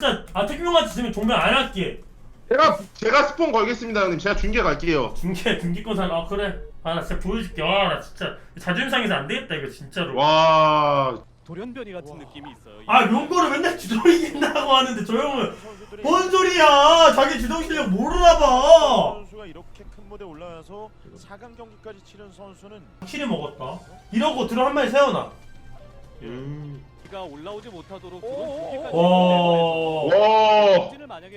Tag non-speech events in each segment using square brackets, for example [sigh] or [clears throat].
진짜 아태규형한테 지면 종변 안 할게. 제가 제가 스폰 걸겠습니다 형님. 제가 중계 갈게요. 중계 중기권 산. 아 그래. 아 나 진짜 보여줄게. 아 나 진짜 자존심 상해서 안 되겠다 이거 진짜로. 와 돌연변이 같은 느낌이 있어요. 아 용거를 맨날 주동 이긴다고 하는데 저 형은 뭔 소리야? 자기 주동 실력 모르나 봐. 선수가 이렇게 큰 무대 올라와서 4강 경기까지 치른 선수는 확실히 먹었다. 이러고 들어 한 마리 세워놔. 음. 가 올라오지 못하도록 오, 와.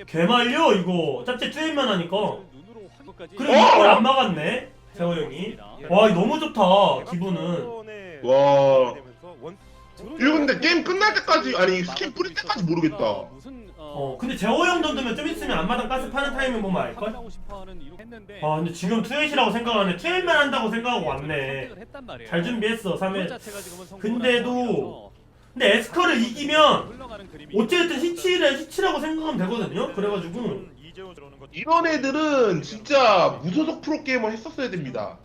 개말려 이거. 짭째 트임만 하니까. 그래 이걸 안 막았네. 세호 형이. 와 이거 너무 좋다. 기분은. 와. 원 이거 근데 게임 끝날 때까지 아니 스킨 뿌릴 때까지 모르겠다. 무슨 어 근데 재호 형 정도면 좀 있으면 앞마당 가스 파는 타이밍 보면 알걸? 아 근데 지금 투엣이라고 생각하네. 투엣만 한다고 생각하고 왔네. 잘 준비했어 그것 3회. 자체가 지금은 성공을 근데도 근데 에스커를 이기면 어쨌든 히치를 히치라고 생각하면 되거든요. 그래가지고 이런 애들은 진짜 무소속 프로게이머 했었어야 됩니다.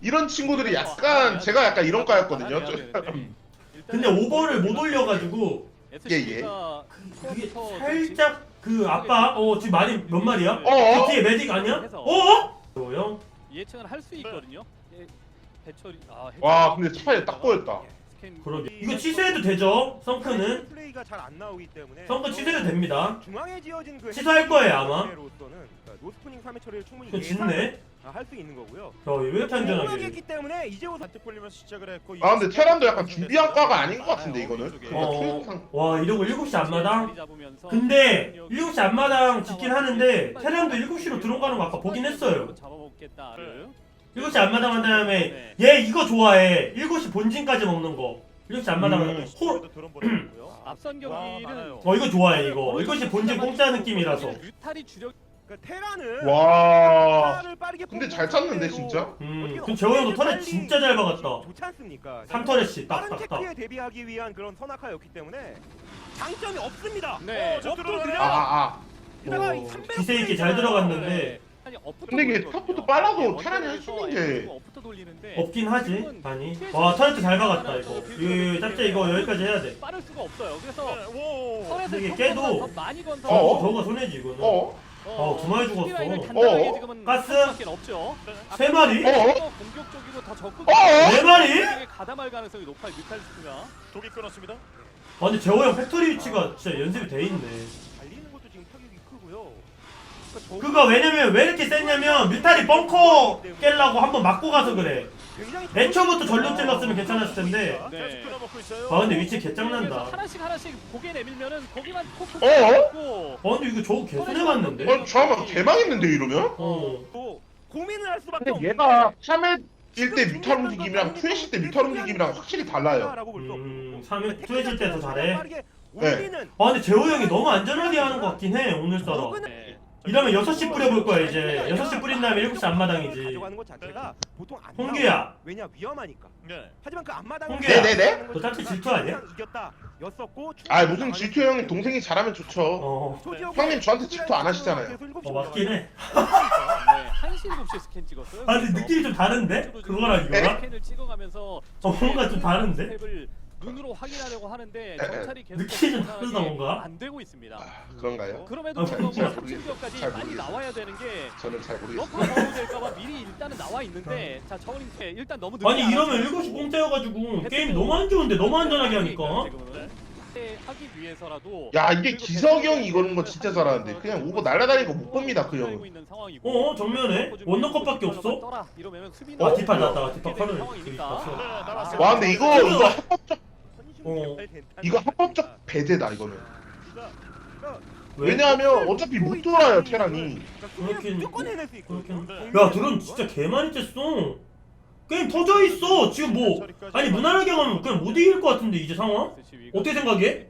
이런 친구들이 약간 제가 약간 이런 과였거든요. 저- 근데 오버를 못 올려가지고 예, 예. 그게 살짝 그 아빠 어 지금 많이 몇 마리야? 어? 그 뒤에 매직 아니야? 어? 형? 예측을 할 수 있거든요. 예, 배철이 아, 와 근데 스파이 딱 보였다. 그러게. 이거 취소해도 되죠? 성크는 플레이가 잘 안 나오기 때문에 성크 취소해도 됩니다. 중앙에 지어진 그 취소할 거예요, 아마. 로서는 그러니까 노스프닝 3회 처리를 충분히 이거 짓네. 할수 있는 거고요. 야, 왜 이렇게 안전하게? 했기 때문에 반트 폴리면서 시작을 했고 아 근데 테란도 약간 준비한 과가 아닌 것 같은데 이거는. 그러니까 어. 통상 와 이러고 7시 앞마당? 근데 7시 앞마당 짓긴 하는데 테란도 7시로 들어가는 거 아까 보긴 했어요. 잡아먹겠다. 7시 앞마당 한 다음에 네. 얘 이거 좋아해. 7시 본진까지 먹는 거. 7시 앞마당은 음. 홀. [clears throat] 앞선 와, 경기는. 어 이거 좋아해 이거. 7시 본진 공짜 느낌이라서. 뮤탈이 주력 그러니까 테라는 와. 테라를 빠르게 근데 잘 찼는데, 진짜? 음. 재호 형도 턴에 진짜 잘 박았다. 좋지 않습니까? 3턴에씩 빠른 딱딱딱. 테크에 대비하기 위한 그런 선악화였기 때문에 장점이 없습니다. 네. 어, 저아 들어오네요. 아 아. 어, 300 기세 있게 잘 들어갔는데 네. 근데 이게. 스타트도 빨라도 네, 테란이 할수 있는 게 없긴 하지. 아니. 와 턴트 잘 박았다 이거. 이 짭째 이거 여기까지 해야 돼. 빠를 수가 없어요. 그래서 네, 오. 선에서 이게 깨도- 더 많이 건서 어? 저거 손해지 이거는. 어? 어, 두 마리 죽었어. 어? 가스? 없죠. 세 마리? 어? 더 공격적이고 더 적극. 어? 네 마리? 가담할 가능성이 높아요. 뮤탈리스트가. 독이 끊었습니다. 아 근데 재호 형 팩토리 위치가 진짜 연습이 돼 있네. 그거 왜냐면 왜 이렇게 셌냐면 뮤탈이 벙커 깰라고 한번 맞고 가서 그래. 애초부터 전력 찔렀으면 괜찮았을 텐데. 네. 아 근데 위치 개짱난다. 하나씩 하나씩 고개 내밀면은 거기만 어? 고아 근데 이거 저거 개손해 봤는데. 어 잠깐만 개망했는데 이러면? 어. 또 고민을 할 수밖에 근데 얘가 3회일 때 뮤탈 움직임이랑 투회실 때 뮤탈 움직임이랑 확실히 달라요. 음, 3회 투해질 때 더 잘해. 네. 아 근데 재호 형이 너무 안전하게 하는 것 같긴 해 오늘따라. 네. 이러면 6시 뿌려볼 거야 이제. 6시 뿌린 다음에 7시 앞마당이지. 가져가는 것 자체가 보통 안 홍규야. 왜냐 위험하니까. 네. 하지만 그 앞마당 홍규야. 네네네. 너 짝짓 질투 아니야? 이겼다. 였었고 아 무슨 질투 형이 동생이 잘하면 좋죠. 어. 형님 저한테 질투 안 하시잖아요. 어 맞긴 해. 네. 1시 7시에 스캔 찍었어요. 아 근데 느낌이 좀 다른데? 그거랑 이거랑? 스캔을 찍어가면서 어 뭔가 좀 다른데? 스텝을 눈으로 확인하려고 하는데 계속 느낌이 좀 다르다, 뭔가? 안 되고 있습니다. 아, 그런가요? 그럼에도 아, 불구하고 잘 3층기어까지 잘 빨리 모르겠어요. 나와야 되는 게 저는 잘 모르겠습니다. 버거될까봐 미리 일단은 나와 있는데 자 저울링 일단 너무 늦게 아니 이러면 알아서 7시 공짜여가지고 게임이 너무 안 좋은데 너무 안전하게 하니까 지금은. 네, 하기 위해서라도 야 이게 기석이 형이 이거는 거 진짜 잘하는데 그냥 오버 날아다니는 거 못 봅니다 그 형은. 어 정면에 원더컵밖에 없어? 아 뒷팔 났다 뒷팔 상황이니까. 네, 나왔어요. 와 근데 이거 이거 합법적 어. 이거 합법적 배제다 이거는. 왜? 왜냐하면 어차피 못 돌아요 테란이. 그렇긴-. 그렇긴 야 드론 진짜 개 많이 쬐어 게임 터져 있어 지금 뭐 아니 무난하게 가면 그냥 못 이길 것 같은데 이제 상황? 어떻게 생각해?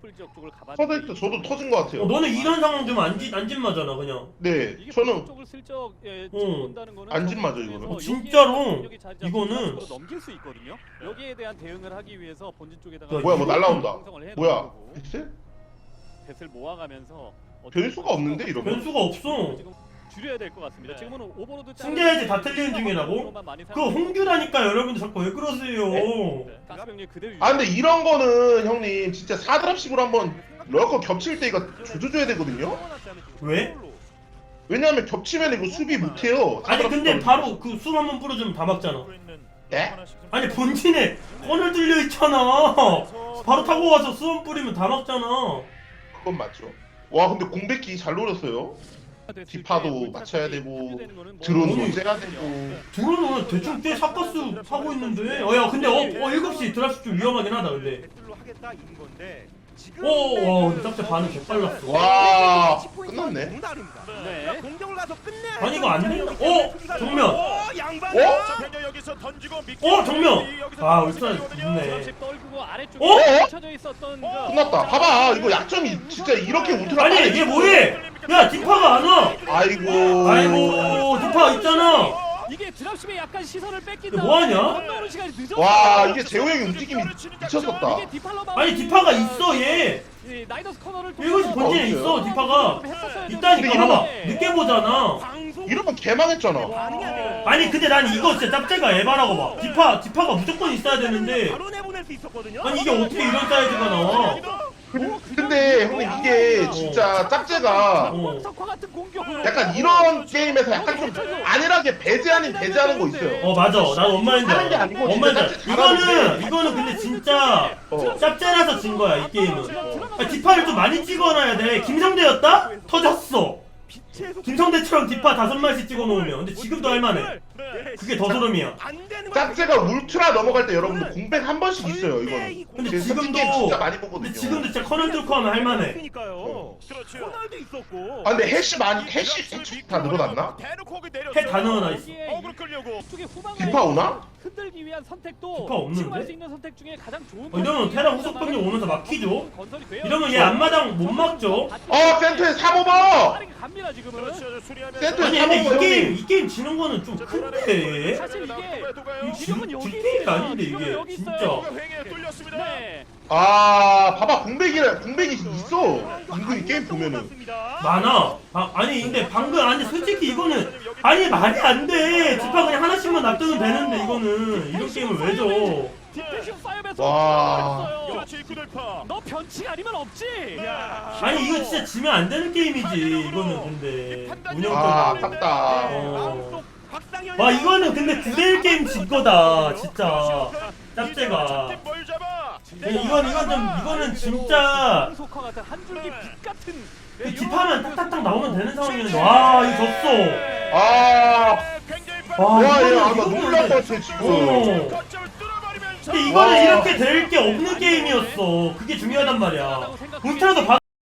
터져 있다 저도 터진 것 같아요. 어, 너는 이런 상황 되면 안진 안진마잖아 그냥 네 저는 쪽을 슬쩍 예, 어. 거는 안진 맞아, 이거는. 어, 여기에 진짜로. 공격이 자리 잡고 이거는. 넘길 수 있거든요. 여기에 대한 대응을 하기 위해서 본진 쪽에다가 야, 뭐야 뭐 날라온다. 형성을 해놓은 뭐야? 거고, 엑셀? 뱃을 모아가면서 변수가 없는데 이러면? 변수가 없어 지금 줄여야 될 것 같습니다. 네. 지금은 오버로드 승자해지 다 틀리는 중이라고? 그거 홍규라니까 여러분들 자꾸 왜 그러세요 가스병력 그대로 아 근데 이런 거는 형님 진짜 4드랍식으로 한번 럴커 겹칠 때 이거 조져줘야 되거든요. 왜? 왜냐하면 겹치면 이거 수비 못해요. 아니 근데 바로 그 숨 한번 뿌려주면 다 막잖아 예? 아니 본진에 꺼널 뚫려 있잖아 바로 타고 가서 수원 뿌리면 다 막잖아 그건 맞죠. 와 근데 공백기 잘 노렸어요. 디파도 맞춰야 되고 드론도 째야 되고. 드론은 대충 꽤 삭가스 사고 있는데 어야 근데 어, 어 7시 드랍십 좀 위험하긴 하다 근데 배틀로 하겠다 인 건데 지금 오, 와, 근데 짭짤 반응 개빨랐어. 와 끝났네. 네. 공격을 가서 끝내야 아니, 이거 안 된다. 어? 수비가 정면. 어, 양반. 어? 변경 여기서 던지고 어, 정면! 아, 울산 좋네. 어? 그 끝났다. 봐봐 이거 약점이 진짜 이렇게 울트라 아니, 얘 뭐해? 야, 디파가 안 와! 아이고. 아이고, 디파 있잖아! 이게 드랍십에 약간 시선을 뺏긴 이거 뭐 하냐? 건너오는 시간이 늦었어요. 와 이게 재호 형의 움직임이 미쳤었다. 이게 디팔로 아니, 디파가 있어, 얘! 이 나이더스 코너를 이것이 본진에? 있어, 디파가! 있다니까, 봐봐! 늦게 보잖아! 방송 이러면 개망했잖아. 반응이 안 돼요. 아니, 근데 난 이거 진짜 짭짤가 에바라고 봐. 디파, 디파가 무조건 있어야 되는데, 바로 내보낼 수 있었거든요. 아니, 이게 어떻게 이런 사이즈가 나와? 근데 형님 이게 진짜 공격으로 약간 이런 게임에서 약간 좀 안일하게 배제 아닌 배제하는 거 있어요. 어, 맞아. 난 엄마인 줄 하는 게 알아. 아니고 엄마인 줄 알아. 진짜 이거는, 잘하는데. 이거는 근데 진짜, 어. 짭짤해서 진 거야, 이 게임은. 아, 디파를 좀 많이 찍어놔야 돼. 김성대였다? 터졌어. 김성대처럼 디파 다섯 마리씩 찍어 놓으면. 근데 지금도 할만해. 네. 그게 더 소름이야. 짭제가 울트라 넘어갈 때 여러분들 공백 한 번씩 있어요 이거는. 근데 그래서 지금도, 진짜 많이 보거든요. 근데 지금도 진짜 커널 뚫고 하면 할만해. 그러니까요. 그렇죠. 코널도 있었고. 아 근데 해시 많이 해시 해시 다 늘어났나? 대놓고 거기 내렸어요. 해다 넣어놔 있어. 어그로 끌려고. 쪽에 후방을 디파 오나? 흔들기 위한 선택도 디파 없는데? 지금 할 수 있는 선택 중에 가장 좋은 어, 이러면 테라 후속 병력 오면서 막히죠? 건설이 돼요. 이러면 얘 앞마당 못 막죠? 어 센터에 3오버! 빠르게 갑니다 지금은. 그렇죠. 수리하면 센터 아니 근데 이 게임. 이 게임 지는 거는 좀 큰데? 사실 이게 이 이름은 질- 여기 질게임이 있어요. 아닌데 이게 여기 진짜 있어요. 횡에 뚫렸습니다. 네. 아 봐봐 공백이라 공백이 있어. 은근히 게임 보면은. 많아 아, 아니 근데 방금 아니 솔직히 이거는 아니 말이 안돼 디파 그냥 하나씩만 놔두면 되는데 이거는 이런 게임을 왜 줘? 와. 너 변칙 아니면 없지. 야. 아니 이거 진짜 지면 안 되는 게임이지 이거는 근데 아 운영적으로 아깝다. 어. 와 이거는 근데 9대1 게임 진 거다 진짜 짭제가 뭘 잡아? 아니, 이건 이건 좀 이거는 진짜 속화 같은 한 줄기 빛 같은. 그 딥하면 딱딱딱 나오면 되는 상황이었는데 와 이거 졌어 아. 와, 와, 이거는- 얘 아마 이거는 놀랄 것 근데- 같아 지금. 어. 근데 이거는 와. 이렇게 될 게 없는 게임이었어 그게 중요하단 말이야 울트라도 봐